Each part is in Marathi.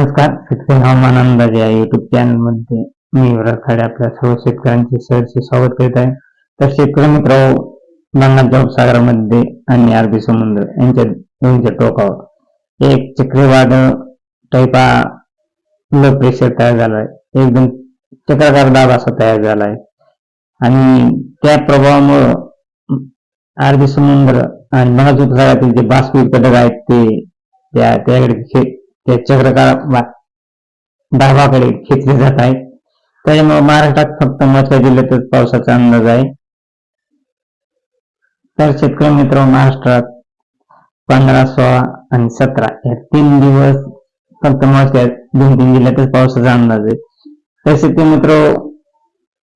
नमस्कार. शेतकरी हवामान अंदाज या युट्यूब चॅनलमध्ये मी रखाडे आपल्या सर्व शेतकऱ्यांचे सहर्ष स्वागत करीत आहे. तर शेतकरी मित्र गंगा जॉब आणि अरबी समुद्र यांच्या दोनच्या टोकावर एक चक्रीवादळ टाईप लो प्रेशर तयार झाला आहे एकदम चक्राकार दाब असा तयार झालाय. आणि त्या प्रभावामुळं अरबी समुद्र आणि महाजूत जे बाष्पीय घटक आहेत ते त्या त्याकडे ते चक्र चक्राकार खेचले जात आहे. त्याच्यामुळे महाराष्ट्रात फक्त मध्य जिल्ह्यातच पावसाचा अंदाज आहे. तर शेतकरी मित्र महाराष्ट्रात पंधरा सोळा आणि सतरा या तीन दिवस फक्त मध्य दोन तीन जिल्ह्यातच पावसाचा अंदाज आहे. तर शेतकरी मित्र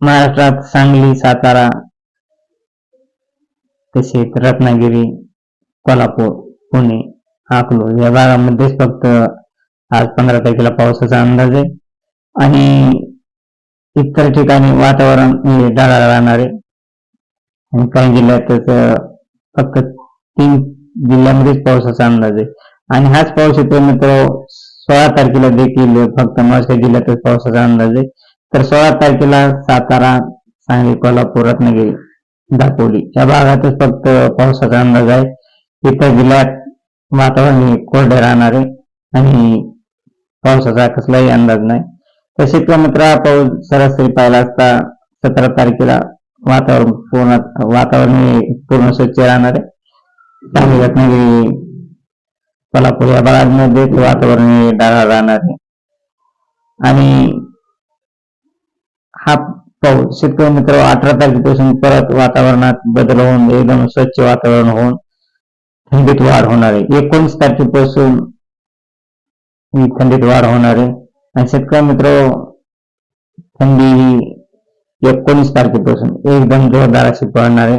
महाराष्ट्रात सांगली सातारा तसेच रत्नागिरी कोल्हापूर पुणे अकलूज या भागामध्येच फक्त आज पंधरा तारखेला पावसाचा अंदाज आहे. आणि इतर ठिकाणी वातावरण म्हणजे ढगाळ राहणार आहे. आणि काही जिल्ह्यातच फक्त तीन जिल्ह्यामध्येच पावसाचा अंदाज आहे. आणि हाच पाऊस येतो मित्र सोळा तारखेला देखील फक्त महाराष्ट्र जिल्ह्यातच पावसाचा अंदाज आहे. तर सोळा तारखेला सातारा सांगली कोल्हापूर रत्नागिरी दापोली या भागातच फक्त पावसाचा अंदाज आहे. इतर जिल्ह्यात वातावरण कोरडे राहणार आहे. आणि पावसाचा कसलाही अंदाज नाही. तर शेतकरी मित्र पाऊस सरासरी पाहिला असता सतरा तारखेला वातावरण पूर्ण वातावरण हे पूर्ण स्वच्छ राहणार आहे. सांगली रत्नागिरी कोल्हापूर या भागांमध्ये वातावरण हे राहणार आहे. आणि हा पाऊस शेतकरी मित्र अठरा तारखेपासून परत वातावरणात बदल होऊन एकदम स्वच्छ वातावरण होऊन थंडीत वाढ होणार आहे. एकोणीस तारखेपासून थंडीत वाढ होणार आहे आणि शेतकरी मित्र थंडी ही एकोणीस तारखेपासून एकदम जोरदार अशी पडणार आहे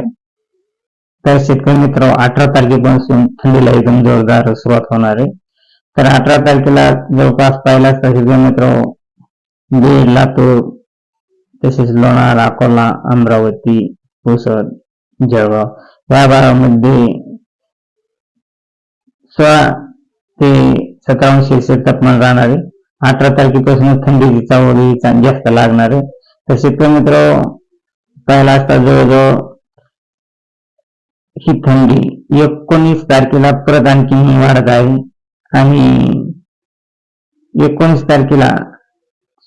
तर शेतकरी मित्र अठरा तारखेपासून थंडीला एकदम जोरदार सुरुवात होणार आहे तर अठरा तारखेला जवळपास पाहिला असता शेतकरी मित्र बीड लातूर तसेच लोणार अकोला अमरावती पुसद जळगाव या भागामध्ये सोळा ते सतरा सेल्सिअस तापमान राहणार आहे अठरा तारखेपासून थंडीची चावल जास्त लागणार. आहे तर शेतकरी मित्र पाहिला असता जवळजवळ ही थंडी. एकोणीस तारखेला परत आणखी वाढत आहे. आणि एकोणीस तारखेला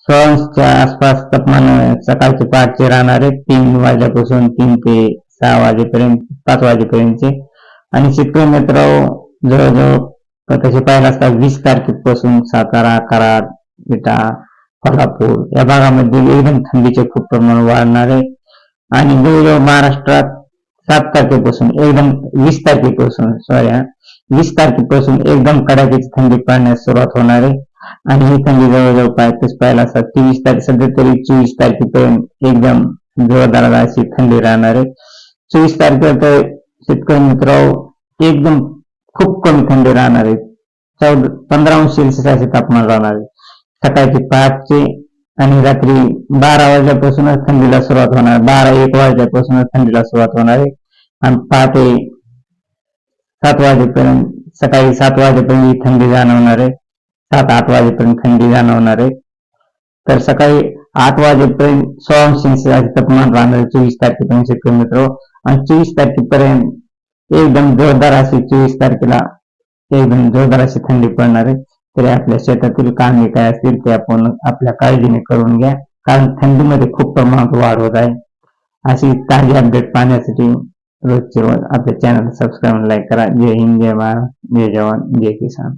सोळाच्या आसपास तापमान सकाळचे पाचचे राहणार आहे तीन वाजल्यापासून तीन ते सहा वाजेपर्यंत पाच वाजेपर्यंतचे. आणि शेतकरी मित्र जवळजवळ तसे पाहिलं असता वीस तारखेपासून सातारा कराड विटा कोल्हापूर या भागामध्ये एकदम थंडीचे खूप प्रमाण वाढणार आहे. आणि जवळजवळ महाराष्ट्रात सात तारखेपासून एकदम वीस तारखेपासून सॉरी वीस तारखेपासून एकदम कडाक्याची थंडी पाळण्यास सुरुवात होणार आहे. आणि ही थंडी जवळजवळ पाहतेच पाहिला असतात तेवीस तारीख सध्या तरी चोवीस तारखेपर्यंत एकदम जोरदार अशी थंडी राहणार आहे. चोवीस तारखेला तर शेतकरी मित्र एकदम खूप कमी थंडी राहणार आहे. चौदा पंधरा अंश सेल्सिअस असे तापमान राहणार आहे. सकाळची पाचचे आणि रात्री बारा वाजल्यापासूनच थंडीला सुरुवात होणार बारा एक वाजल्यापासूनच थंडीला सुरुवात होणार आहे. आणि पहाटे सात वाजेपर्यंत सकाळी सात वाजेपर्यंत ही थंडी जाणवणार आहे. सात आठ वाजेपर्यंत थंडी जाणवणार आहे. तर सकाळी आठ वाजेपर्यंत सोळा अंश सेल्सिअस तापमान राहणार आहे. चोवीस तारखेपर्यंत शेतकरी मित्र आणि चोवीस तारखेपर्यंत एकदम जोरदार अशी चोवीस तारखेला एकदम जोरदार अशी थंडी पडणार आहे. तरी आपल्या शेतातील कामे काय असतील ते आपण आपल्या काळजीने करून घ्या. कारण थंडीमध्ये खूप प्रमाणात वाढ होत आहे. अशी ताजी अपडेट पाहण्यासाठी रोजचे रोज आपल्या चॅनल सबस्क्राईब लाईक करा. जय हिंद जय महाराज जय जवान जय किसान.